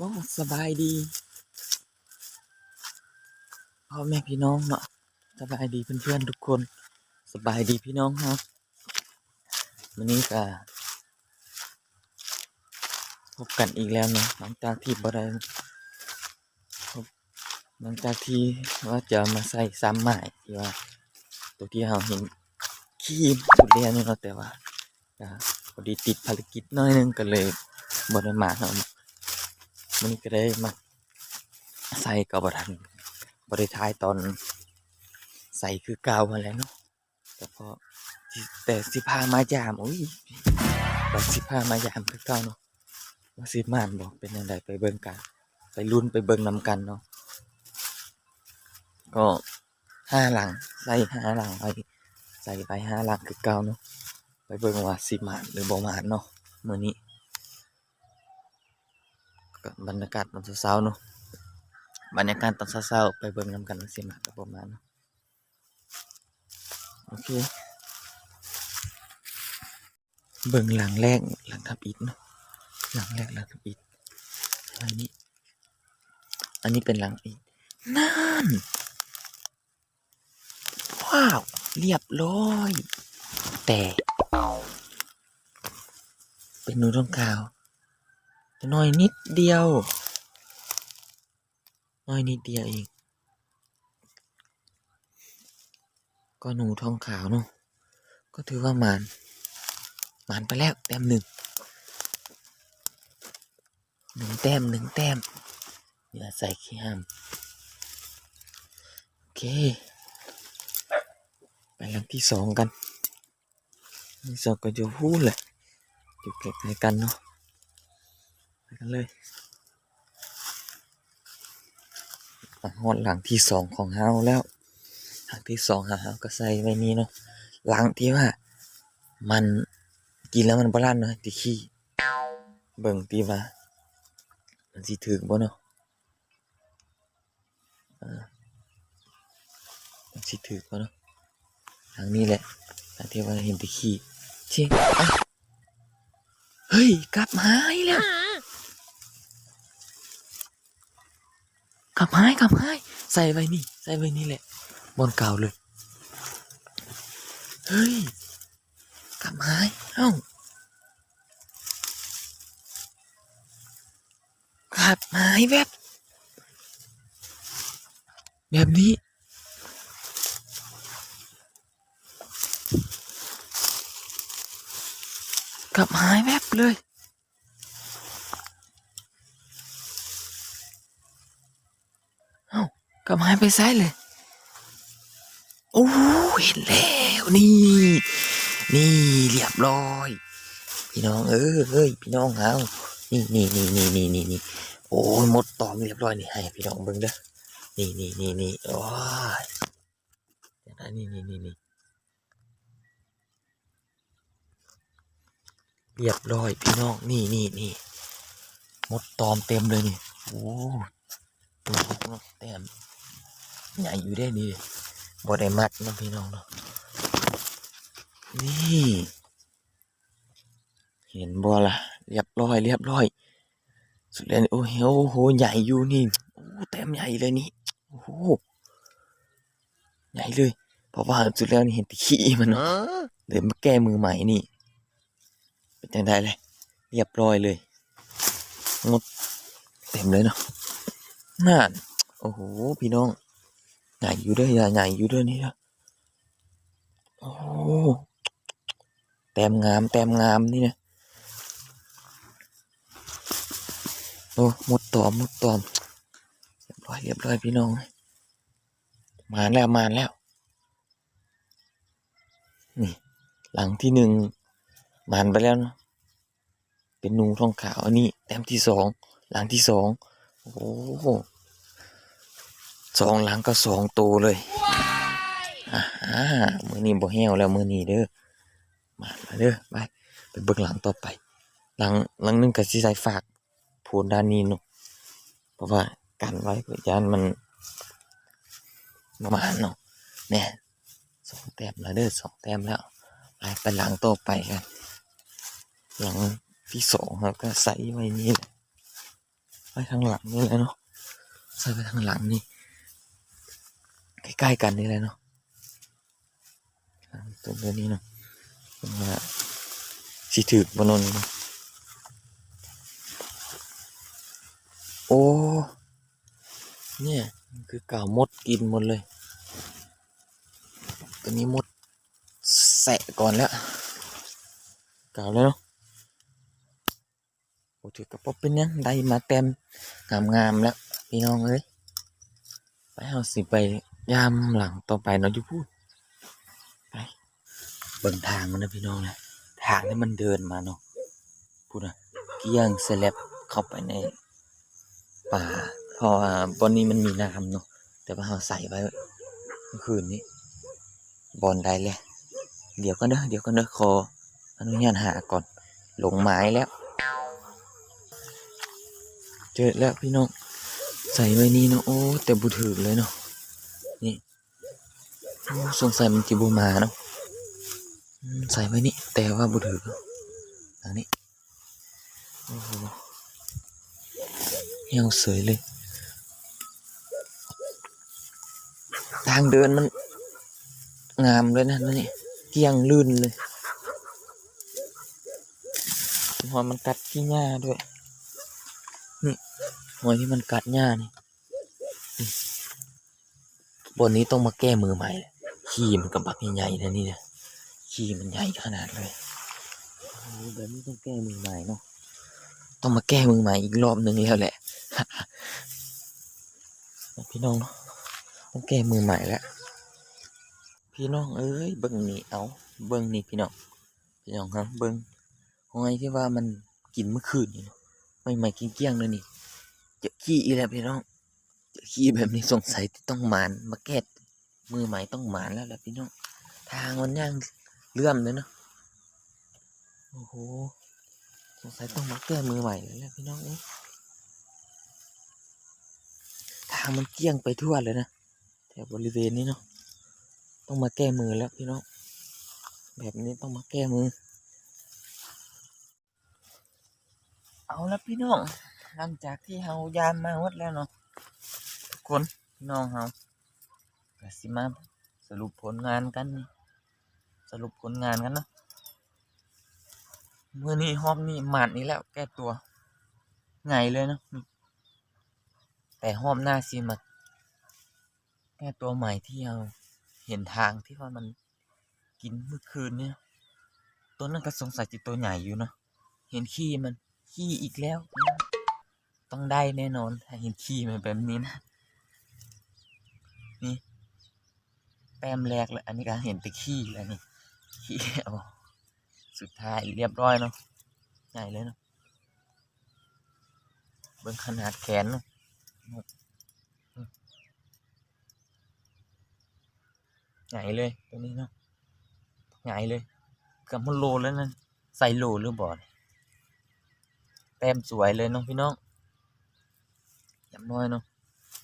โอ้สบายดีพ่อแม่พี่น้องเนาะสบายดีเพื่อนๆทุกคน สบายดีพี่น้องครับวันนี้ก็พบกันอีกแล้วเนาะหลังจากที่บ่ได้พบหลังจากที่ว่าจะมาใส่ซ้ำใหม่ที่ว่า ตัวที่เราเห็นขี้สุดเรียนเนาะแต่ว่าก็พอดีติดภารกิจน้อยนึงก็เลยบ่ได้มาเนาะ มันก็ได้มาใส่กับบทันบริทายตอนใส่คือเก่ามาแล้วเนาะแต่พอแต่สิพามายามอุ้ยแต่สิพามายามคือเก่าเนาะว่าสิมานบอกเป็นยังไงไปเบิ่งกัน ไปลุ้นไปเบิ่งนำกันเนาะก็ห้าหลังใส่ห้าหลังไปใส่ไปห้าหลังคือเก่าเนาะไปเบิ่งว่าสิมานหรือบ่มานเนาะมื้อนี้ ก็บรรยากาศตอนเช้าๆเนาะบรรยากาศตอนเช้าๆไปเบิ่งนำกันสิมาประมาณเนาะโอเคเบิ่งหลังแรกหลังทับอิฐเนาะหลังแรกหลังทับอิฐอันนี้ อันนี้เป็นหลังอิฐนั่นว้าวเรียบร้อย แต่ เป็นนูทองขาว น้อยนิดเดียว น้อยนิดเดียวเองก็หนูทองขาวเนาะก็ถือว่าหมานหมานไปแล้วแต้มหนึ่งหนึ่งแต้มหนึ่งแต้มอย่าใส่ขี้ห้ามโอเค ไปหลังที่สองกันที่สองก็จะพูดเลยอยู่ใกล้ๆกันเนาะ ไปกันเลยมาฮอดหลังที่สองของเฮาแล้วหลังที่สองเฮาก็ใส่ไว้นี้เนาะหลังที่ว่า มันกินแล้วมันบลั่นเนาะที่ขี้เบิ่งตีว่ามันสิถึกบ่เนาะมันสิถึกบ่เนาะหลังนี้แหละหลังที่ว่าเห็นที่ขี้เชี่ยเอ้าเฮ้ยกลับหายแล้ว กลับหายกลับหายใส่ไว้นี่ ใส่ไว้นี่แหละบนเก่าเลย เฮ้ย กลับหายเอ้ากลับหายแบบแบบนี้ กลับหายแวบเลย เอ้า กลับหายไปซ้ายเลย โอ้เห็นแล้วนี่ นี่เรียบร้อย พี่น้องเออเอ้ยพี่น้องเอานี่นี่นี่นี่นี่นี่นี่โอ้ยหมดตอมเรียบร้อยนี่ให้พี่น้องเบิ่งเด้อนี่นี่นี่นี่โอ้ยเดี๋ยวนะนี่นี่นี่นี่เรียบร้อยพี่น้องนี่นี่นี่หมดตอมเต็มเลยนี่โอ้ตัวพวกเนาะแต้ม ใหญ่อยู่ได้นี่บ่ได้มัดเนาะพี่น้องเนาะนี่เห็นบ่ล่ะ เรียบร้อย เรียบร้อย สุดเลยโอ้โหโอ้โหใหญ่อยู่นี่โอ้เต็มใหญ่เลยนี่โอ้โหใหญ่เลย เพราะว่าสุดแล้วนี่เห็นแติขี้มันเนาะเดี๋ยวมาแก้มือใหม่นี่ เป็นจังไดเลย เรียบร้อยเลยงดเต็มเลยเนาะนั่นโอ้โหพี่น้อง ใหญ่อยู่ด้วยใหญ่อยู่ด้วยนี่นะโอ้แต้มงามแต้มงามนี่นะโอ้หมดตอมหมดตอมเรียบร้อยเรียบร้อยพี่น้องมาแล้วมาแล้วนี่หลังที่หนึ่งมานไปแล้วนะเป็นนูทองขาวอันนี้แต้มที่สองหลังที่สองโอ้ สองหลังก็สองตัวเลยอ่ามือนี้บ่แห้วแล้วมือนี้เด้อมาเด้อไปไปเบิ่งหลังต่อไป หลังหลังนึงก็สิใส่ฝากโพนด้านนี้เนาะเพราะว่ากันไว้เพื่อยานมันประมาณเนาะเนี่ยสองแต้มแล้วเด้อสองแต้มแล้วไปไปหลังต่อไปกันหลังที่สองเราก็ใส่ไว้นี่แหละไปทางหลังนี่แหละเนาะใส่ไปทางหลังนี่ ใกล้ๆกันนี่แหละเนาะหลังตัวนี้เนาะเป็นว่าสิถือบนนเนาะโอ้ เนี่ยคือเก่ามดกินหมดเลย ตัวนี้มดแสะก่อนแล้วเก่าแล้วเนาะโอ้ถือกระป๋อเป็นยังได้มาเต็มงามๆแล้วพี่น้องเอ้ยไปเอาสิไป ยามหลังต่อไปเนาะอยู่พูดไปเบิ่งทางมันนะพี่น้องนะทางนี้มันเดินมาเนาะพูดนะเกี้ยงเสล็บเข้าไปในป่าเพราะว่าบอนนี้มันมีน้ำเนาะแต่ว่าเราใส่ไว้เมื่อคืนนี้บอลได้เลยเดี๋ยวก็เด้อเดี๋ยวก็เด้อขออนุญาตหาก่อนหลงไม้แล้ว เจอแล้วพี่น้องใส่ไว้นี่เนาะโอ้แต่บุถือเลยเนาะ สงสัยมันจิบูมาเนาะใส่ไว้นี่ แต่ว่าบุถือทางนี้โอ้โหเหี่ยวเสยเลย ทางเดินมัน งามเลยนะนี่เกี้ยงลื่นเลยหอยมันกัดที่หญ้าด้วย นี่หอยที่มันกัดหญ้านี่นี่บนนี้ต้องมาแก้มือใหม่เลย ขี้มันกับบักใหญ่ๆนะนี่เนี่ยขี้มันใหญ่ขนาดเลยโอ้โหแบบนี้ต้องแก้มือใหม่เนาะต้องมาแก้มือใหม่อีกรอบหนึ่งแล้วแหละพี่น้องเนาะต้องแก้มือใหม่แล้วพี่น้องเอ้ยเบิ้งนี่เอาเบิ้งนี่พี่น้องพี่น้องครับเบิ้งหอยที่ว่ามันกินเมื่อคืนนี่เนาะไม่ไม่กินเกลี้ยงเลยนี่เจอขี้อีแล้วพี่น้องเจอขี้แบบนี้สงสัยต้องหมานมาแก้ มือใหม่ต้องหมานแล้วแหละพี่น้องทางมันย่างเลื่อมเลยเนาะโอ้โหสงสัยต้องมาแก้มือใหม่แล้วแหละพี่น้องเอ้ทางมันเกลี้ยงไปทั่วเลยนะแถวบริเวณนี้เนาะต้องมาแก้มือแล้วพี่น้องแบบนี้ต้องมาแก้มือ เอาละพี่น้องหลังจากที่เฮายามมาวัดแล้วเนาะทุกคนพี่น้องเฮา ก็สิมาสรุปผลงานกัน สรุปผลงานกันนาะมือนี้หอบนี่หมาดนี่แล้วแก้ตัวไงเลยเนะนี่แต่หอบหน้าสิมาแก้ตัวใหม่ที่เราเห็นทางที่ว่ามันกินเมื่อคืนเนี่ย ตัวนั้นก็สงสัยจะตัวใหญ่อยู่นะเห็นขี้มันขี้อีกแล้ว ต้องได้แน่นอนถ้าเห็นขี้มันแบบนี้นะ นี่ แต้มแรกเลยอันนี้ก็เห็นต่ขี้แล้วนี่ขี้เอาสุดท้ายเรียบร้อยเนาะใหญ่เลยเนาะเบิ่งขนาดแขนเนาะใหญ่เลยตัวนี้เนาะใหญ่เลยกับมันโลแล้วนั่นใส่โลหรือบ่เนี่ยแต้มสวยเลยน้องพี่น้องยำน้อยเนาะ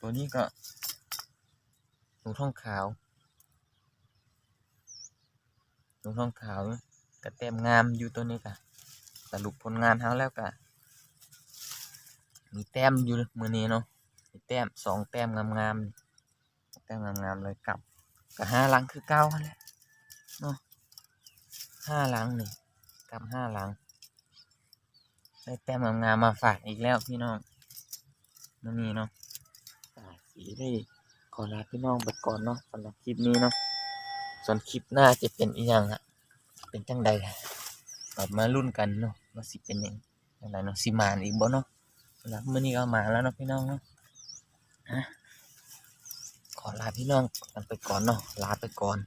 ตัวนี้ก็หนูทองขาว หนูทองขาวก็แตมงามอยู่ตัวนี้กะสรุปผลงานเฮาแล้วกะมีแต้มอยู่มือนี้เนาะมีแต้มสองแต้มงามๆแต้มงามๆเลยกลับก็ห้าหลังคือเก้าแหละเนาะห้าหลังนี่กับห้าหลังได้แต้มงามๆมาฝากอีกแล้วพี่น้องนั่นนี่เนาะสีได้ขอลาพี่น้องไปก่อนเนาะสำหรับคลิปนี้เนาะ ส่วนคลิปหน้าจะเป็นอีหยังอะเป็นจังใดกลับมารุ่นกันเนาะว่าสิเป็นยังจังใดเนาะสิมานอีกบ่เนาะสำหรับมื้อนี้ก็มาแล้วเนาะพี่น้องเนาะฮะขอลาพี่น้องกันไปก่อนเนาะลาไปก่อน